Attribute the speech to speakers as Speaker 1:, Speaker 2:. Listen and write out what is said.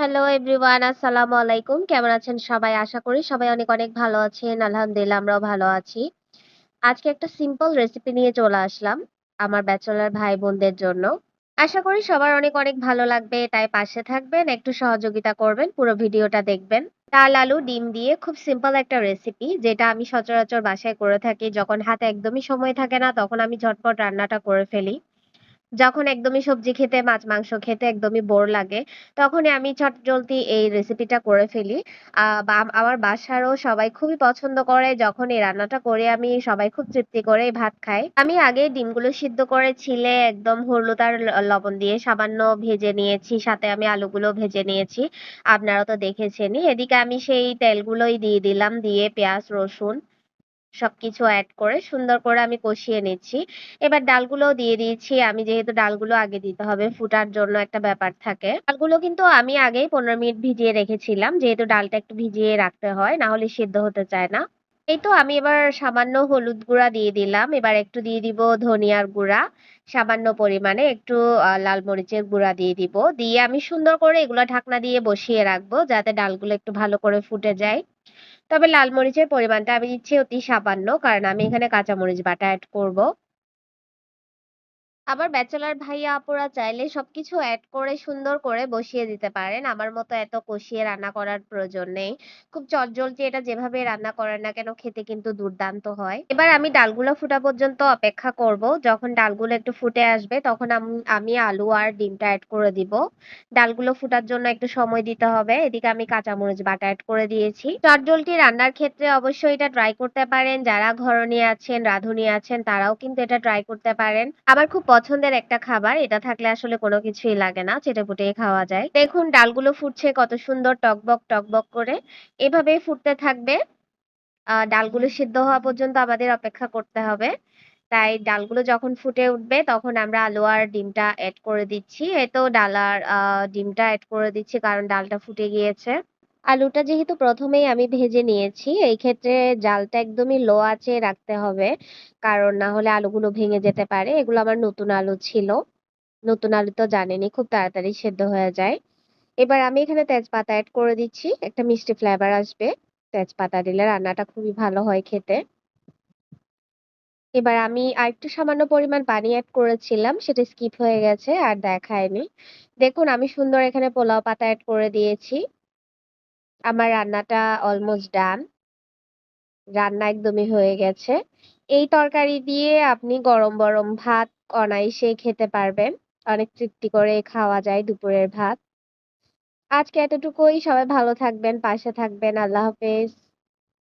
Speaker 1: Hello everyone আসসালামু আলাইকুম কেমন আছেন সবাই? আশা করি সবাই অনেক অনেক ভালো আছেন। আলহামদুলিল্লাহ, আমরাও ভালো আছি। আজকে একটা সিম্পল রেসিপি নিয়ে চলে আসলাম আমার ব্যাচেলার ভাই বোনদের জন্য। আশা করি সবার অনেক অনেক ভালো লাগবে। তাই পাশে থাকবেন, একটু সহযোগিতা করবেন, পুরো ভিডিওটা দেখবেন। ডাল, আলু, ডিম দিয়ে খুব সিম্পল একটা রেসিপি যেটা আমি সচরাচর বাসায় করে থাকি। যখন হাতে একদমই সময় থাকে না, তখন আমি ঝটপট রান্নাটা করে ফেলি। যখন একদমই সবজি খেতে, মাছ মাংস খেতে একদমই বোর লাগে, তখনই আমি চটজলদি এই রেসিপিটা করে ফেলি। আ বা আমার বাসারও সবাই খুবই পছন্দ করে যখন এই রান্নাটা করে আমি সবাই খুব তৃপ্তি করেই ভাত খাই। আমি আগে ডিমগুলো সিদ্ধ করে ছিলে একদম হলুদ আর লবণ দিয়ে সামান্য ভেজে নিয়েছি। সাথে আমি আলুগুলো ভেজে নিয়েছি। আপনারা তো দেখেছেনই। এদিকে আমি সেই তেলগুলোই দিয়ে দিলাম। দিয়ে পেঁয়াজ, রসুন সবকিছু অ্যাড করে সুন্দর করে আমি কষিয়ে নিচ্ছি। এবার ডালগুলোও দিয়ে দিয়েছি। আমি যেহেতু ডালগুলো আগে দিতে হবে ফুটার জন্য একটা ব্যাপার থাকে। ডালগুলো কিন্তু আমি আগেই ১৫ মিনিট ভিজিয়ে রেখেছিলাম। যেহেতু ডালটা একটু ভিজিয়ে রাখতে হয়, না হলে সিদ্ধ হতে চায় না। এই তো আমি এবার সামান্য হলুদ গুঁড়া দিয়ে দিলাম। এবার একটু দিয়ে দিব ধনিয়ার গুঁড়া, সামান্য পরিমাণে একটু লাল মরিচের গুঁড়া দিয়ে দিব। দিয়ে আমি সুন্দর করে এগুলো ঢাকনা দিয়ে বসিয়ে রাখব যাতে ডালগুলো একটু ভালো করে ফুটে যায়। তবে লাল মরিচের পরিমাণটা আমি দিচ্ছি অতি সামান্য কারণ আমি এখানে কাঁচামরিচ বাটা অ্যাড করব। আবার ব্যাচেলর ভাইয়া আপুরা চাইলে সবকিছু এড করে সুন্দর করে বসিয়ে দিতে পারেন। আমার মতো এত কষিয়ে রান্না করার প্রয়োজন নেই। খুব চটজলদি এটা যেভাবে রান্না করেন না কেন খেতে কিন্তু দুর্দান্ত হয়। এবার আমি ডালগুলো ফুটা পর্যন্ত অপেক্ষা করব। যখন ডালগুলো একটু ফুটে আসবে তখন আমি আলু আর ডিমটা অ্যাড করে দিব। ডালগুলো ফুটার জন্য একটু সময় দিতে হবে। এদিকে আমি কাঁচামরিচ বাটা অ্যাড করে দিয়েছি। চটজলদি রান্নার ক্ষেত্রে অবশ্যই এটা ট্রাই করতে পারেন। যারা ঘরণী আছেন, রাঁধুনি আছেন তারাও কিন্তু এটা ট্রাই করতে পারেন। আমার খুব পছন্দের একটা খাবার। এটা থাকলে আসলে কোনো কিছুই লাগে না। চেটেপুটেই খাওয়া যায়। দেখুন ডালগুলো ফুটছে কত সুন্দর টকবক, টকবক করে। এভাবেই ফুটতে থাকবে। ডালগুলো সিদ্ধ হওয়া পর্যন্ত আমাদের অপেক্ষা করতে হবে। তাই ডালগুলো যখন ফুটে উঠবে তখন আমরা আলু আর ডিমটা এড করে দিচ্ছি। এই তো ডাল আর ডিমটা এড করে দিচ্ছি কারণ ডালটা ফুটে গিয়েছে। আলুটা যেহেতু প্রথমেই আমি ভেজে নিয়েছি, এই ক্ষেত্রে জালটা একদমই লো আঁচে রাখতে হবে। কারণ না হলে আলুগুলো ভেঙে যেতে পারে। এগুলো আমার নতুন আলু ছিল। নতুন আলু তো জানেনই খুব তাড়াতাড়ি সেদ্ধ হয়ে যায়। এবার আমি এখানে তেজপাতা অ্যাড করে দিচ্ছি। একটা মিষ্টি ফ্লেভার আসবে। তেজপাতা দিলে রান্নাটা খুবই ভালো হয় খেতে। এবার আমি আরেকটু সামান্য পরিমাণ পানি অ্যাড করেছিলাম। সেটা স্কিপ হয়ে গেছে আর দেখায়নি। দেখুন আমি সুন্দর এখানে পোলাও পাতা অ্যাড করে দিয়েছি। আমার রান্নাটা অলমোস্ট ডান। রান্না একদমই হয়ে গেছে। এই তরকারি দিয়ে আপনি গরম, গরম ভাত অনায়াসেই খেতে পারবেন। অনেক তৃপ্তি করে খাওয়া যায় দুপুরের ভাত। আজকে এতটুকুই। সবাই ভালো থাকবেন, পাশে থাকবেন। আল্লাহ হাফেজ।